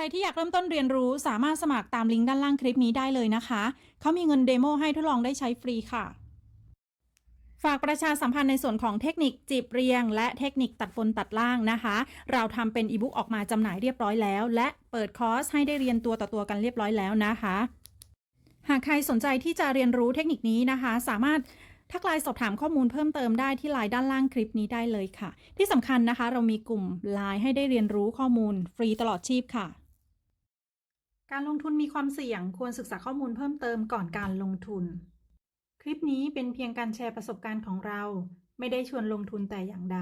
ใครที่อยากเริ่มต้นเรียนรู้สามารถสมัครตามลิงก์ด้านล่างคลิปนี้ได้เลยนะคะ เขามีเงินเดโมให้ทดลองได้ใช้ฟรีค่ะ ฝากประชาสัมพันธ์ในส่วนของเทคนิคจีบเรียง และเทคนิคตัดบนตัดล่างนะคะ เราทำเป็นอีบุ๊กออกมาจำหน่ายเรียบร้อยแล้ว และเปิดคอร์สให้ได้เรียนตัวต่อตัวกันเรียบร้อยแล้วนะคะ หากใครสนใจที่จะเรียนรู้เทคนิคนี้นะคะ สามารถทักไลน์สอบถามข้อมูลเพิ่มเติมได้ที่ไลน์ด้านล่างคลิปนี้ได้เลยค่ะ ที่สำคัญนะคะ เรามีกลุ่มไลน์ให้ได้เรียนรู้ข้อมูลฟรีตลอดชีพค่ะ การลงทุนมีความเสี่ยงควรศึกษาข้อมูลเพิ่มเติมก่อนการลงทุน คลิปนี้เป็นเพียงการแชร์ประสบการณ์ของเรา ไม่ได้ชวนลงทุนแต่อย่างใด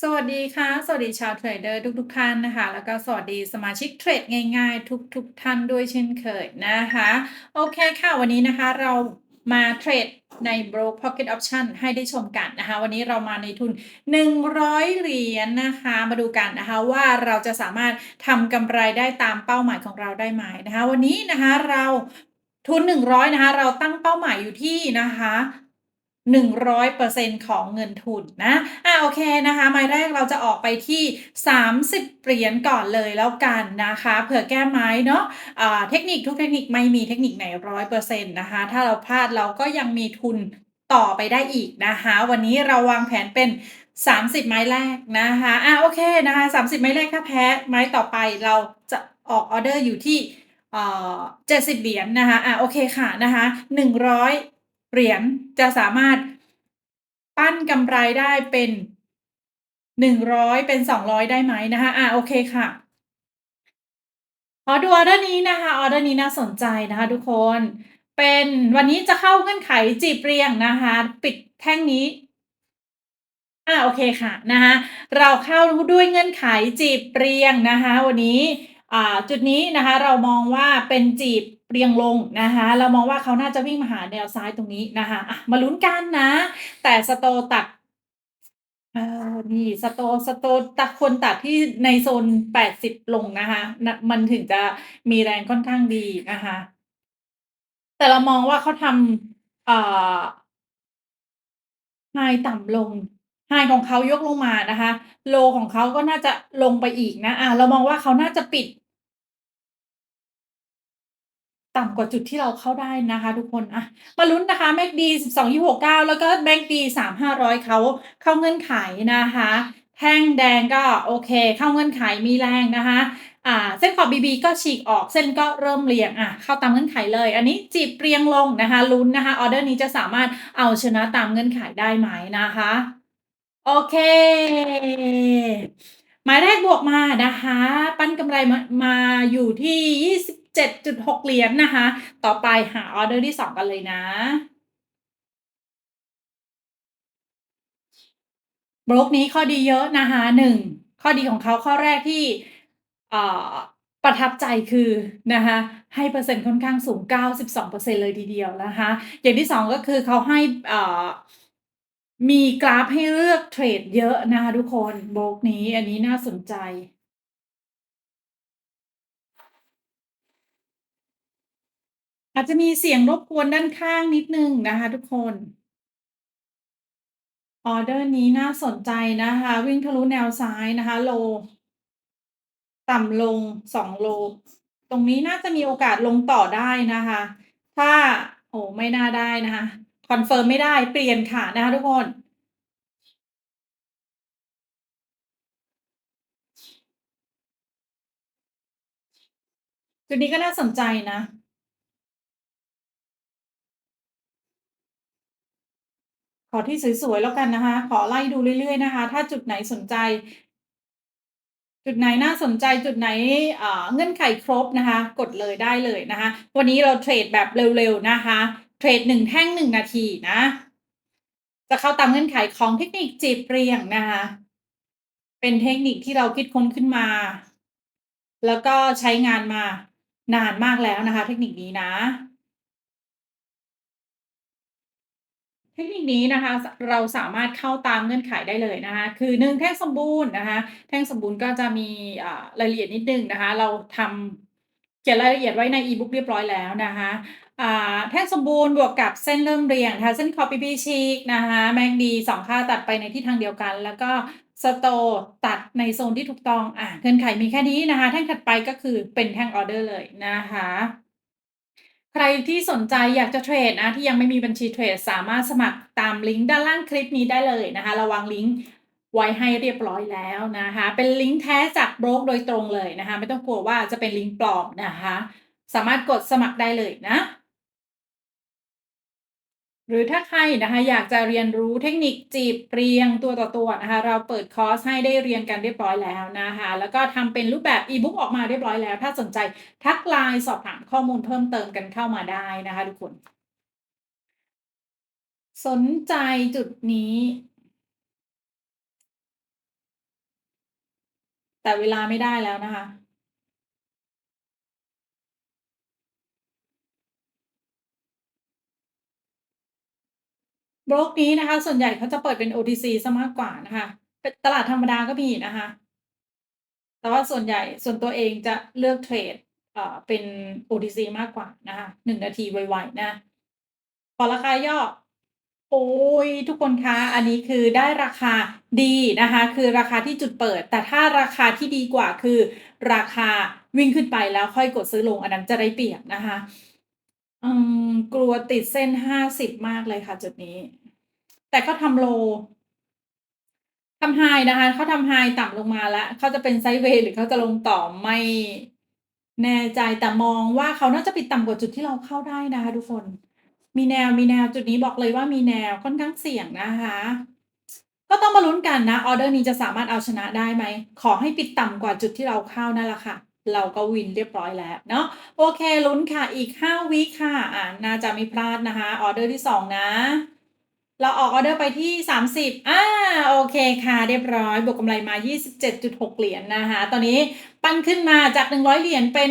สวัสดีค่ะ สวัสดีชาวเทรดเดอร์ทุกๆท่านนะคะ แล้วก็สวัสดีสมาชิกเทรดง่ายๆ ทุกๆท่านด้วยเช่นเคยนะคะ โอเคค่ะวันนี้นะคะเรา มาเทรดใน Broke Pocket Option ให้ได้ชมกันนะคะ วันนี้เรามาในทุน 100 เหรียญนะคะ มาดูกันนะคะว่าเราจะสามารถทำกำไรได้ตามเป้าหมายของเราได้ไหมนะคะ วันนี้นะคะเราทุน 100 นะคะ เราตั้งเป้าหมายอยู่ที่นะคะ 100%ของเงินทุนนะอะโอเคนะคะไม้แรกเราจะออกไปที่ 30 เหรียญก่อนเลยแล้วกันนะคะเผื่อแก้ไม้เนาะอ่าเทคนิคทุกเทคนิคไม่มีเทคนิคไหนร้อยเปอร์เซ็นต์นะคะถ้าเราพลาดเราก็ยังมีทุนต่อไปได้อีกนะคะ วันนี้เราวางแผนเป็น 30 ไม้แรกนะคะอะโอเคนะคะ30 ไม้แรกถ้าแพ้ไม้ต่อไปเราจะออกออเดอร์อยู่ที่เอ่อ70 เหรียญนะคะอะโอเคค่ะนะคะ100 เหรียญจะสามารถปั้นกำไรได้เป็นหนึ่งร้อยเป็นสองร้อยได้ไหมนะคะอะโอเคค่ะขอดูออเดอร์นี้นะคะออเดอร์นี้น่าสนใจนะคะทุกคนเป็นวันนี้จะเข้าเงื่อนไขจีบเรียงนะคะ ปิดแท่งนี้อ่าโอเคค่ะนะคะเราเข้าด้วยเงื่อนไขจีบเรียงนะคะ วันนี้อ่าจุดนี้นะคะเรามองว่าเป็นจีบ เรียงลงนะคะเรามองว่าเขาน่าจะวิ่งมาหาแนวซ้ายตรงนี้นะคะะมาลุ้นกันนะ แต่สโตตัดนี่สโตสโตตัดคนตัดที่ในโซนแปดสิบลงนะคะนะมันถึงจะมีแรงค่อนข้างดีนะคะ แต่เรามองว่าเขาทำเอ่อไฮต่ำลงไฮของเขายกลงมานะคะ โลของเขาก็น่าจะลงไปอีกนะอะเรามองว่าเขาน่าจะปิด ต่ำกว่าจุดที่เราเข้าได้นะคะทุกคนอะมาลุ้นนะคะ MACD 12.269แล้วก็ MACD 3,500เขาเข้าเงื่อนไขนะคะ แท่งแดงก็โอเค เข้าเงื่อนไขมีแรงนะคะอ่าเส้นขอบ BB ก็ฉีกออกเส้นก็เริ่มเรียงอะเข้าตามเงื่อนไขเลย อันนี้จีบเรียงลงนะคะลุ้นนะคะออเดอร์นี้จะสามารถเอาชนะตามเงื่อนไขได้ไหมนะคะโอเคหมายแรกบวกมานะคะ ปั้นกำไรมามาอยู่ที่ 7.6 เหรียญนะคะ ต่อไปหาออเดอร์ที่ 2 กันเลยนะบล็อกนี้ข้อดีเยอะนะคะหนึ่งข้อดีของเขาข้อแรกที่ประทับใจคือนะคะให้เปอร์เซ็นต์ค่อนข้างสูง 92%เลยทีเดียวนะคะอย่างที่สองก็คือเขาให้มีกราฟให้เลือกเทรดเยอะนะคะทุกคนบล็อกนี้อันนี้น่าสนใจ อาจจะมีเสียงรบกวนด้านข้างนิดนึงนะคะทุกคน ออเดอร์นี้น่าสนใจนะคะ วิ่งทะลุแนวซ้ายนะคะ โล ต่ำลง2โล ตรงนี้น่าจะมีโอกาสลงต่อได้นะคะ ถ้า โอ้ไม่น่าได้นะคะคอนเฟิร์มไม่ได้เปลี่ยนค่ะนะคะทุกคนจุดนี้ก็น่าสนใจนะ ขอที่สวยๆแล้วกันนะคะ ขอไล่ดูเรื่อย ๆ นะคะ ถ้าจุดไหนสนใจ จุดไหนน่าสนใจจุดไหนเงื่อนไขครบนะคะ กดเลยได้เลยนะคะ วันนี้เราเทรดแบบเร็วๆนะคะ เทรดหนึ่งแท่งหนึ่งนาทีนะ จะเข้าตามเงื่อนไขของเทคนิคจีบเรียงนะคะ เป็นเทคนิคที่เราคิดค้นขึ้นมา แล้วก็ใช้งานมานานมากแล้วนะคะ เทคนิคนี้นะ ทคนิคนี้นะคะเราสามารถเข้าตามเงื่อนไขได้เลยนะคะคือหนึ่งแท่งสมบูรณ์นะคะแท่งสมบูรณ์ก็จะมีรายละเอียดนิดนึงนะคะเราทำเขียนรายละเอียดไว้ในอีบุ๊กเรียบร้อยแล้วนะคะแท่งสมบูรณ์บวกกับเส้นเริ่มเรียงนะคะเส้นคอปีพีชีกนะคะแมกดีสองค่าตัดไปในทิศทางเดียวกัน แล้วก็สโตตัดในโซนที่ถูกต้องอ่าเงื่อนไขมีแค่นี้นะคะ แท่งถัดไปก็คือเป็นแท่งออเดอร์เลยนะคะ ใครที่สนใจอยากจะเทรดนะที่ยังไม่มีบัญชีเทรดสามารถสมัครตามลิงก์ด้านล่างคลิปนี้ได้เลยนะคะระวังลิงก์ไว้ให้เรียบร้อยแล้วนะคะ เป็นลิงก์แท้จากโบรกโดยตรงเลยนะคะ ไม่ต้องกลัวว่าจะเป็นลิงก์ปลอมนะคะ สามารถกดสมัครได้เลยนะ หรือถ้าใครนะคะอยากจะเรียนรู้เทคนิคจีบเรียงตัวต่อตัวนะคะเราเปิดคอร์สให้ได้เรียนกันเรียบร้อยแล้วนะคะแล้วก็ทำเป็นรูปแบบอีบุ๊กออกมาเรียบร้อยแล้ว ถ้าสนใจทักไลน์สอบถามข้อมูลเพิ่มเติมกันเข้ามาได้นะคะทุกคน สนใจจุดนี้ แต่เวลาไม่ได้แล้วนะคะ โบรกนี้นะคะ ส่วนใหญ่เขาจะเปิดเป็น OTC เสียมากกว่านะคะ เป็นตลาดธรรมดาก็มีนะคะ แต่ว่าส่วนใหญ่ส่วนตัวเองจะเลือกเทรดเอ่อเป็น OTC มากกว่านะคะ1นาทีไวๆนะพอราคาย่อโอ๊ยทุกคนคะอันนี้คือได้ราคาดีนะคะ คือราคาที่จุดเปิด แต่ถ้าราคาที่ดีกว่าคือ ราคาวิ่งขึ้นไปแล้วค่อยกดซื้อลงอันนั้นจะได้เปรียบนะคะอืมกลัวติดเส้น50มากเลยค่ะจุดนี้ แต่เขาทำโลทำไฮนะคะเขาทำไฮต่ำลงมาแล้วเขาจะเป็นไซด์เวย์หรือเขาจะลงต่อไม่แน่ใจแต่มองว่าเขาน่าจะปิดต่ำกว่าจุดที่เราเข้าได้นะคะ ทุกคน มีแนวมีแนวจุดนี้บอกเลยว่ามีแนวค่อนข้างเสี่ยงนะคะ ก็ต้องมาลุ้นกันนะออเดอร์นี้จะสามารถเอาชนะได้ไหม ขอให้ปิดต่ำกว่าจุดที่เราเข้านั่นแหละค่ะ เราก็วินเรียบร้อยแล้วเนาะโอเคลุ้นค่ะอีก 5วิค่ะอ่าน่าจะไม่พลาดนะคะออเดอร์ที่ 2 นะ เราออกออเดอร์ไปที่ 30อ่าโอเคค่ะ เรียบร้อย บวกกำไรมา 27.6 เหรียญนะคะ ตอนนี้ปั้นขึ้นมาจาก 100 เหรียญเป็น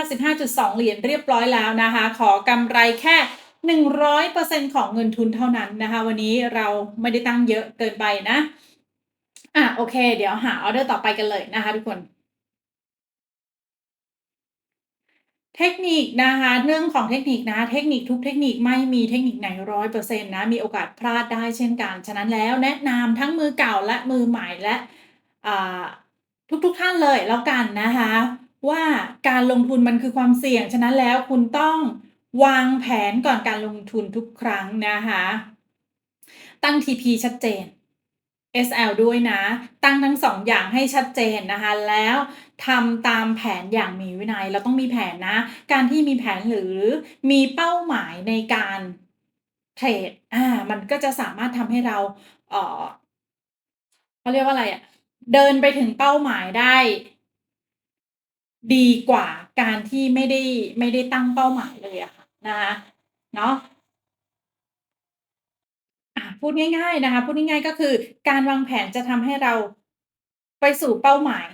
155.2 เหรียญเรียบร้อยแล้วนะคะ ขอกำไรแค่ 100%ของเงินทุนเท่านั้นนะคะ วันนี้เราไม่ได้ตั้งเยอะเกินไปนะ อ่าโอเค เดี๋ยวหาออเดอร์ต่อไปกันเลยนะคะทุกคน เทคนิคนะคะเรื่องของเทคนิคนะเทคนิคทุกเทคนิคไม่มีเทคนิคไหน100%นต์นะมีโอกาสพลาดได้เช่นกัน ฉะนั้นแล้วแนะนำทั้งมือเก่าและมือใหม่และอ่าทุกๆท่านเลยแล้วกันนะคะ ว่าการลงทุนมันคือความเสี่ยง ฉะนั้นแล้วคุณต้องวางแผนก่อนการลงทุนทุกครั้งนะคะ ตั้ง TP ชัดเจน SL ด้วยนะ ตั้งทั้ง2องอย่างให้ชัดเจนนะคะ แล้วทำตามแผนอย่างมีวินัย เราต้องมีแผนนะ การที่มีแผนหรือมีเป้าหมายในการเทรด อ่า มันก็จะสามารถทำให้เรา เออเขาเรียกว่าอะไรอะเดินไปถึงเป้าหมายได้ ดีกว่าการที่ไม่ได้ไม่ได้ตั้งเป้าหมายเลยอะค่ะนะคะเนาะ พูดง่ายๆนะคะ พูดง่ายๆก็คือการวางแผนจะทำให้เราไปสู่เป้าหมาย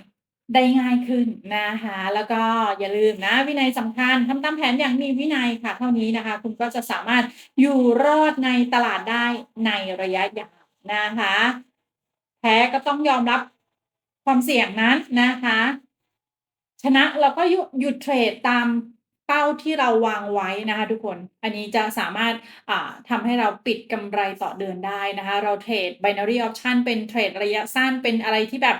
ได้ง่ายขึ้นนะคะ แล้วก็อย่าลืมนะวินัยสำคัญทำตามแผนอย่างมีวินัยค่ะ เท่านี้นะคะ คุณก็จะสามารถอยู่รอดในตลาดได้ในระยะยาวนะคะ แพ้ก็ต้องยอมรับความเสี่ยงนั้นนะคะ ชนะเราก็หยุดเทรดตาม เป้าที่เราวางไว้นะคะทุกคน อันนี้จะสามารถอ่าทำให้เราปิดกำไรต่อเดือนได้นะคะ เราเทรด binary option เป็นเทรดระยะสั้นเป็นอะไรที่แบบ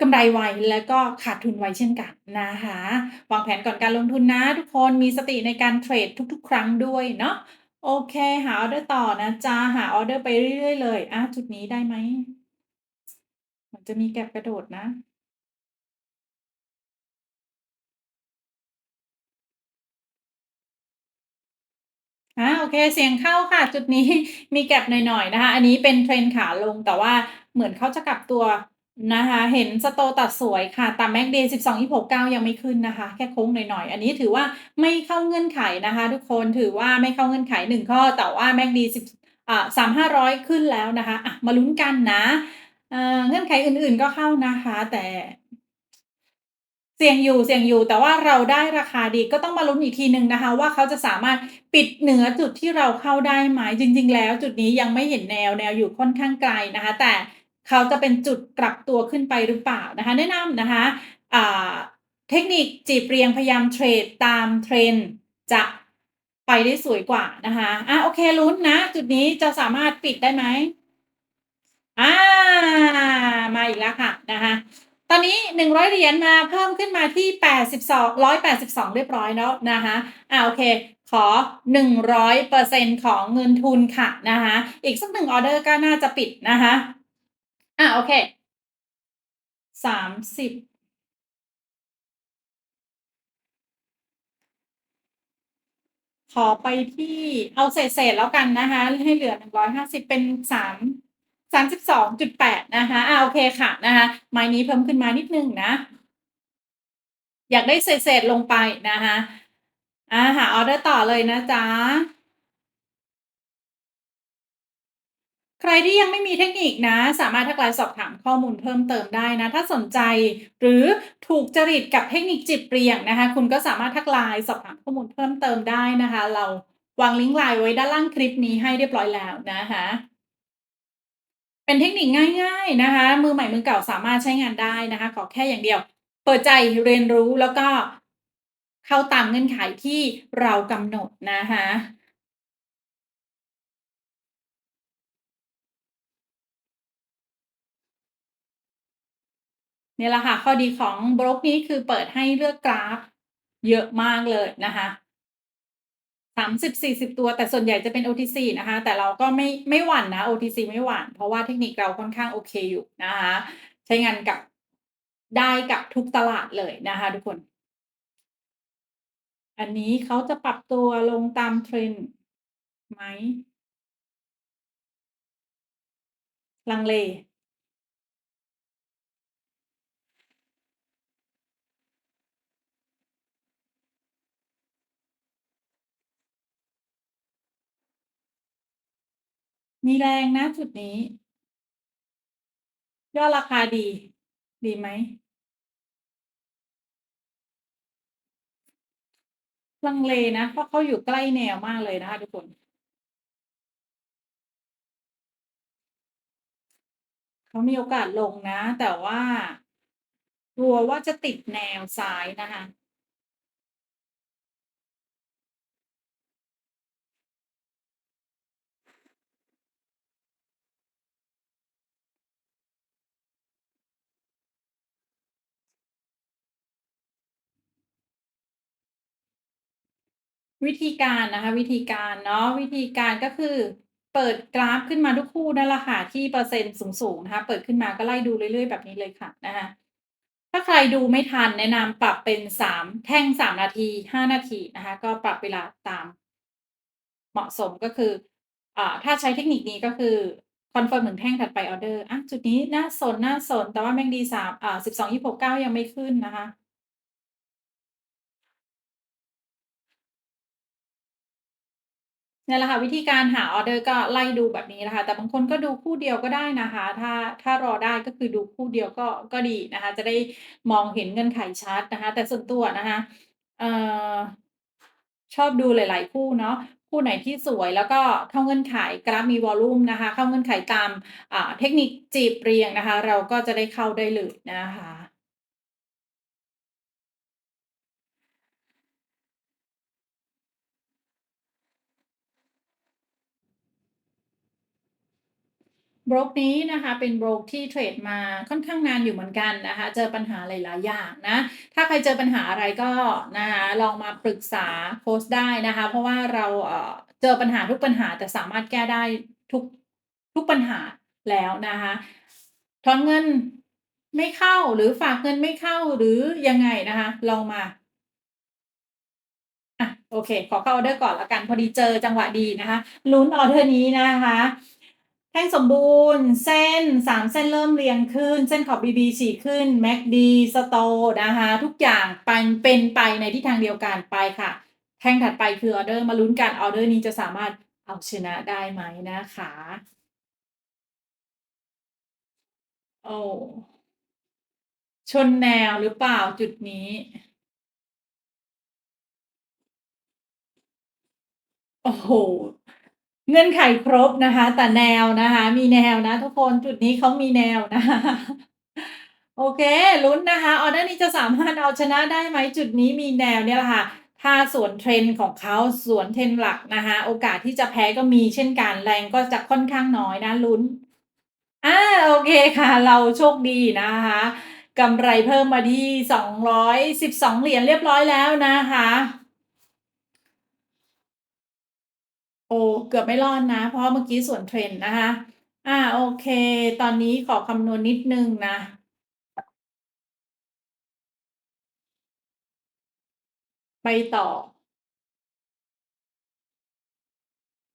กำไรไวแล้วก็ขาดทุนไวเช่นกันนะคะวางแผนก่อนการลงทุนนะทุกคนมีสติในการเทรดทุกๆ ครั้งด้วยเนาะโอเค หาออเดอร์ต่อนะจ๊ะหาออเดอร์ไปเรื่อยๆเลยอาจุดนี้ได้ไหม?เหมือนจะมี gap กระโดดนะ อ่าโอเคเสียงเข้าค่ะ จุดนี้ มี gap หน่อยๆนะคะ อันนี้เป็นเทรนขาลงแต่ว่าเหมือนเขาจะกลับตัวนะคะ เห็นสโตตัดสวยค่ะแต่ MACD 12.269ยังไม่ขึ้นนะคะ แค่โค้งหน่อยๆ อันนี้ถือว่าไม่เข้าเงื่อนไขนะคะ ทุกคนถือว่าไม่เข้าเงื่อนไข1ข้อ แต่ว่า MACD 10อ่า3,500ขึ้นแล้วนะคะอะมาลุ้นกันนะเงื่อนไขอื่นๆก็เข้านะคะ แต่ เสี่ยงอยู่เสี่ยงอยู่ แต่ว่าเราได้ราคาดีก็ต้องมาลุ้นอีกทีหนึ่งนะคะ ว่าเขาจะสามารถปิดเหนือจุดที่เราเข้าได้ไหม?จริง ๆ แล้ว จุดนี้ยังไม่เห็นแนวแนวอยู่ค่อนข้างไกลนะคะ แต่เขาจะเป็นจุดกลับตัวขึ้นไปหรือเปล่านะคะ แนะนำนะคะเทคนิคจีบเรียงพยายามเทรดตาม trend จะไปได้สวยกว่านะคะอาโอเคลุ้นนะ จุดนี้จะสามารถปิดได้ไหม?อ่ามาอีกแล้วค่ะนะคะ ตอนนี้ 100 เหรียญมาเพิ่มขึ้นมาที่ 82 182 เรียบร้อยแล้วนะคะอ่าโอเค ขอ 100%ของเงินทุนค่ะนะคะอีกสัก1ออเดอร์ก็น่าจะปิดนะคะอ่าโอเค 30ขอไปที่เอาเศษๆแล้วกันนะคะ ให้เหลือ150เป็น3 32.8 นะคะอ่าโอเคค่ะนะคะไม้นี้เพิ่มขึ้นมานิดนึงนะ อยากได้เศษๆลงไปนะคะอ่าหาออเดอร์ต่อเลยนะจ๊ะใครที่ยังไม่มีเทคนิคนะ สามารถทัก LINE สอบถามข้อมูลเพิ่มเติมได้นะ ถ้าสนใจหรือถูกจริตกับเทคนิคจิบเปลี่ยงนะคะ คุณก็สามารถทัก LINE สอบถามข้อมูลเพิ่มเติมได้นะคะ เราวางลิงก์ LINE ไว้ด้านล่างคลิปนี้ให้เรียบร้อยแล้วนะคะ เป็นเทคนิคง่าย ๆนะคะ มือใหม่มือเก่าสามารถใช้งานได้นะคะ ขอแค่อย่างเดียว เปิดใจเรียนรู้แล้วก็เข้าตามเงื่อนไขที่เรากำหนดนะคะนี่แหละค่ะข้อดีของโบรกนี้คือเปิดให้เลือกกราฟเยอะมากเลยนะคะ 30-40ตัวแต่ส่วนใหญ่จะเป็น OTC นะคะ แต่เราก็ไม่ไม่หวั่นนะ OTC ไม่หวั่นเพราะว่าเทคนิคเราค่อนข้างโอเคอยู่นะคะ ใช้งานกับได้กับทุกตลาดเลยนะคะทุกคน อันนี้เขาจะปรับตัวลงตาม Trend ไหม?ลังเล มีแรงนะจุดนี้ ย่อราคาดี ดีไหม?ลังเลนะ เพราะเขาอยู่ใกล้แนวมากเลยนะคะทุกคนเขามีโอกาสลงนะ แต่ว่ากลัวว่าจะติดแนวซ้ายนะคะ วิธีการนะคะ วิธีการเนาะวิธีการก็คือเปิดกราฟขึ้นมาทุกคู่นั่นแหละค่ะที่เปอร์เซ็นต์สูงๆนะคะ เปิดขึ้นมาก็ไล่ดูเรื่อยๆแบบนี้เลยค่ะนะคะถ้าใครดูไม่ทันแนะนำปรับเป็น3แท่ง3นาที5นาทีนะคะ ก็ปรับเวลาตามเหมาะสมก็คืออ่าถ้าใช้เทคนิคนี้ก็คือคอนเฟิร์ม1แท่งถัดไปออเดอร์อาจุดนี้น่าสนๆแต่ว่า MACD 3อ่า12 26 9ยังไม่ขึ้นนะคะ เนี่ยแหละค่ะวิธีการหาออเดอร์ก็ไล่ดูแบบนี้นะคะ แต่บางคนก็ดูคู่เดียวก็ได้นะคะ ถ้าถ้ารอได้ก็คือดูคู่เดียวก็ก็ดีนะคะ จะได้มองเห็นเงื่อนไขชัดนะคะ แต่ส่วนตัวนะคะเอ่อชอบดูหลาย ๆ คู่เนาะคู่ไหนที่สวยแล้วก็เข้าเงื่อนไขกราฟมีวอลลุ่มนะคะ เข้าเงื่อนไขตามเทคนิคจีบเรียงนะคะ เราก็จะได้เข้าได้เลยนะคะ โบรกนี้นะคะเป็นบรกที่เทรดมาค่อนข้างนานอยู่เหมือนกันนะคะเจอปัญหาหลายๆอย่างนะถ้าใครเจอปัญหาอะไรก็นะคะลองมาปรึกษาโคชได้นะคะ เพราะว่าเราเออเจอปัญหาทุกปัญหาแต่สามารถแก้ได้ทุกทุกปัญหาแล้วนะคะถอนเงินไม่เข้าหรือฝากเงินไม่เข้าหรือยังไงนะคะลองมาอะโอเค ขอเข้าออเดอร์ก่อนล้วกันพอดีเจอจังหวะดีนะคะลุ้นออเดอร์นี้นะคะ แท่งสมบูรณ์ เส้น 3 เส้นเริ่มเรียงขึ้น เส้นขอบ BB ฉีกขึ้น MACD Stop นะคะ ทุกอย่างปันเป็นไปในทิศทางเดียวกันไปค่ะ แท่งถัดไปคือออเดอร์มาลุ้นกันออเดอร์นี้จะสามารถเอาชนะได้ไหมนะคะ โอ้ชนแนวหรือเปล่าจุดนี้?โอ้โฮ เงื่อนไขครบนะคะ แต่แนวนะคะ มีแนวนะ ทุกคนจุดนี้เขามีแนวนะคะโอเคลุ้นนะคะออเดอร์นี้จะสามารถเอาชนะได้ไหม?จุดนี้มีแนวเนี่ยแหละค่ะ ถ้าสวน Trend ของเขาสวน Trend หลักนะคะโอกาสที่จะแพ้ก็มีเช่นกันแรงก็จะค่อนข้างน้อยนะลุ้นอ่าโอเคค่ะ เราโชคดีนะคะกำไรเพิ่มมาที่ 212 เหรียญเรียบร้อยแล้วนะคะ โอ้เกือบไม่รอดนะ เพราะเมื่อกี้ส่วนเทรนด์นะคะ อ่าโอเค ตอนนี้ขอคำนวณนิดนึงนะ ไปต่อ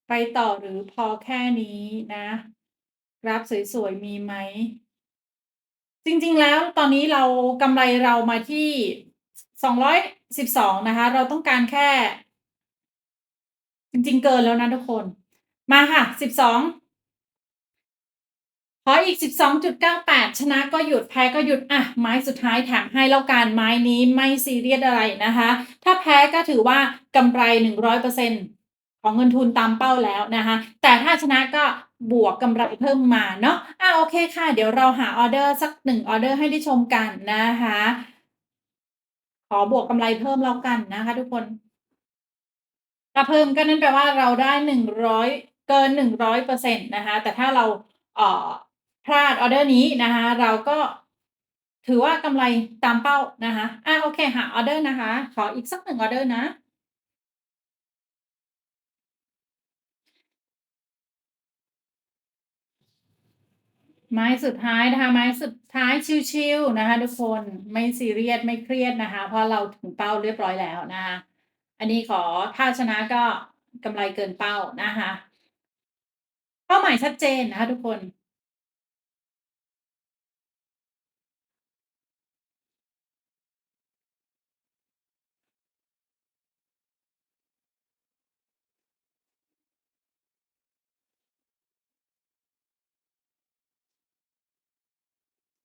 ไปต่อหรือพอแค่นี้นะกราฟสวยๆมีไหม?จริงๆแล้วตอนนี้เรากำไรเรามาที่ 212 นะคะ เราต้องการแค่ จริงๆ เกินแล้วนะทุกคน มาค่ะ12ขออีก 12.98 ชนะก็หยุดแพ้ก็หยุดอะไม้สุดท้ายแถมให้แล้วกันไม้นี้ไม่ซีเรียสอะไรนะคะ ถ้าแพ้ก็ถือว่ากำไร 100%ของเงินทุนตามเป้าแล้วนะคะ แต่ถ้าชนะก็บวกกำไรเพิ่มมาเนาะอาโอเคค่ะ เดี๋ยวเราหาออเดอร์สัก1ออเดอร์ให้ได้ชมกันนะคะ ขอบวกกำไรเพิ่มแล้วกันนะคะทุกคน ถ้าเพิ่มก็นั่นแปลว่าเราได้100เกิน100%นตนะคะ แต่ถ้าเราเอ่อพลาดออเดอร์นี้นะคะ เราก็ถือว่ากำไรตามเป้านะคะอ่าโอเคหาออเดอร์นะคะ ขออีกสัก1ออเดอร์นะไม้สุดท้ายนะคะไม้สุดท้ายชิลๆนะคะ ทุกคนไม่ซีเรียสไม่เครียดนะคะ เพราะเราถึงเป้าเรียบร้อยแล้วนะคะ อันนี้ขอถ้าชนะก็กำไรเกินเป้านะคะเป้าหมายชัดเจนนะคะทุกคน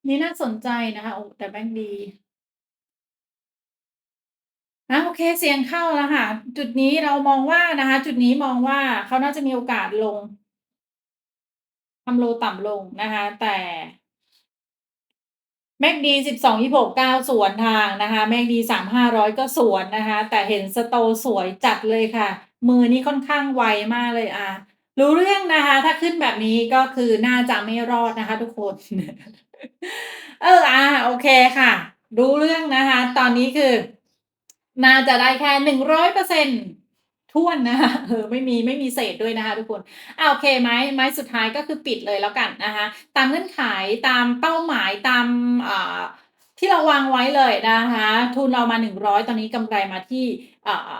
นี่น่าสนใจนะคะโอ้แต่แบงก์ดี อาโอเคเสียงเข้าแล้วค่ะ จุดนี้เรามองว่านะคะ จุดนี้มองว่าเขาน่าจะมีโอกาสลงทำโลต่ำลงนะคะ แต่ MACD 12-26-9สวนทางนะคะ MACD 3-500ก็สวนนะคะ แต่เห็น Stop สวยจัดเลยค่ะ มือนี้ค่อนข้างไวมากเลยอารู้เรื่องนะคะ ถ้าขึ้นแบบนี้ก็คือน่าจะไม่รอดนะคะ ทุกคน เอออาโอเคค่ะ รู้เรื่องนะคะ ตอนนี้คือ น่าจะได้แค่100%ถ้อยเปอร์เซ็นนะคะเออไม่มีไม่มีเศษด้วยนะคะทุกคนอาโอเคไม้ไม้สุดท้ายก็คือปิดเลยแล้วกันนะคะ ตามเงื่อนไขตามเป้าหมายตามอ่าที่เราวางไว้เลยนะคะ ทุนเรามา 100 ตอนนี้กำไรมาที่อ่า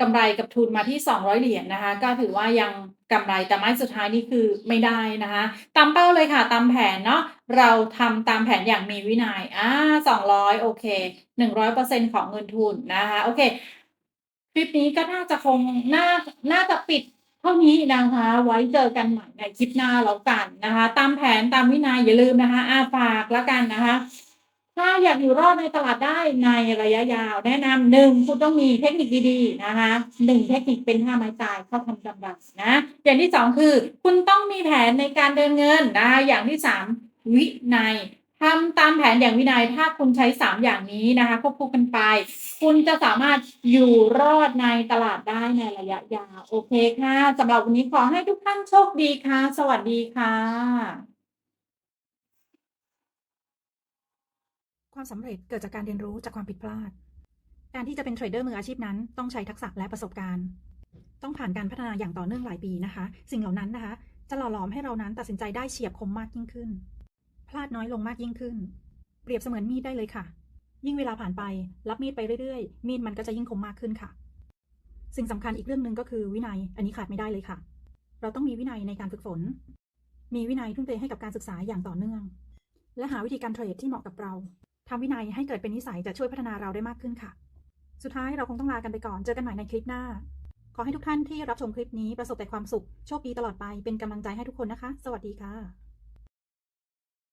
กำไรกับทุนมาที่ 200 เหรียญนะคะ ก็ถือว่ายังกำไรแต่ไม้สุดท้ายนี่คือไม่ได้นะคะ ตามเป้าเลยค่ะ ตามแผนเนาะ เราทำตามแผนอย่างมีวินัยอา200โอเค100%ของเงินทุนนะคะ โอเค คลิปนี้ก็น่าจะคงน่า น่าจะปิดเท่านี้นะคะ ไว้เจอกันใหม่ในคลิปหน้าแล้วกันนะคะ ตามแผนตามวินัยอย่าลืมนะคะอาฝากแล้วกันนะคะ ถ้าอยากอยู่รอดในตลาดได้ในระยะยาว แนะนำ1คุณต้องมีเทคนิคดีๆนะคะ1เทคนิคเป็นท่าไม้ตายเข้าทำกำไรนะ อย่างที่2คือ คุณต้องมีแผนในการเดินเงินนะคะอย่างที่3 วินัยทำตามแผนอย่างวินัยถ้าคุณใช้ 3 อย่างนี้นะคะควบคู่กันไป คุณจะสามารถอยู่รอดในตลาดได้ในระยะยาวโอเคค่ะสำหรับวันนี้ขอให้ทุกท่านโชคดีค่ะ สวัสดีค่ะ ความสำเร็จเกิดจากการเรียนรู้จากความผิดพลาด การที่จะเป็นเทรดเดอร์มืออาชีพนั้น ต้องใช้ทักษะและประสบการณ์ ต้องผ่านการพัฒนาอย่างต่อเนื่องหลายปีนะคะ สิ่งเหล่านั้นนะคะ จะหล่อหลอมให้เรานั้นตัดสินใจได้เฉียบคมมากยิ่งขึ้น พลาดน้อยลงมากยิ่งขึ้น เปรียบเสมือนมีดได้เลยค่ะ ยิ่งเวลาผ่านไป รับมีดไปเรื่อยๆ มีดมันก็จะยิ่งคมมากขึ้นค่ะ สิ่งสำคัญอีกเรื่องหนึ่งก็คือวินัย อันนี้ขาดไม่ได้เลยค่ะ เราต้องมีวินัยในการฝึกฝน มีวินัยทุ่มเทให้กับการศึกษาอย่างต่อเนื่อง และหาวิธีการเทรดที่เหมาะกับเราทำวินัยให้เกิดเป็นนิสัยจะช่วยพัฒนาเราได้มากขึ้นค่ะ สุดท้ายเราคงต้องลากันไปก่อน เจอกันใหม่ในคลิปหน้า ขอให้ทุกท่านที่รับชมคลิปนี้ประสบแต่ความสุข โชคดีตลอดไป เป็นกำลังใจให้ทุกคนนะคะ สวัสดีค่ะ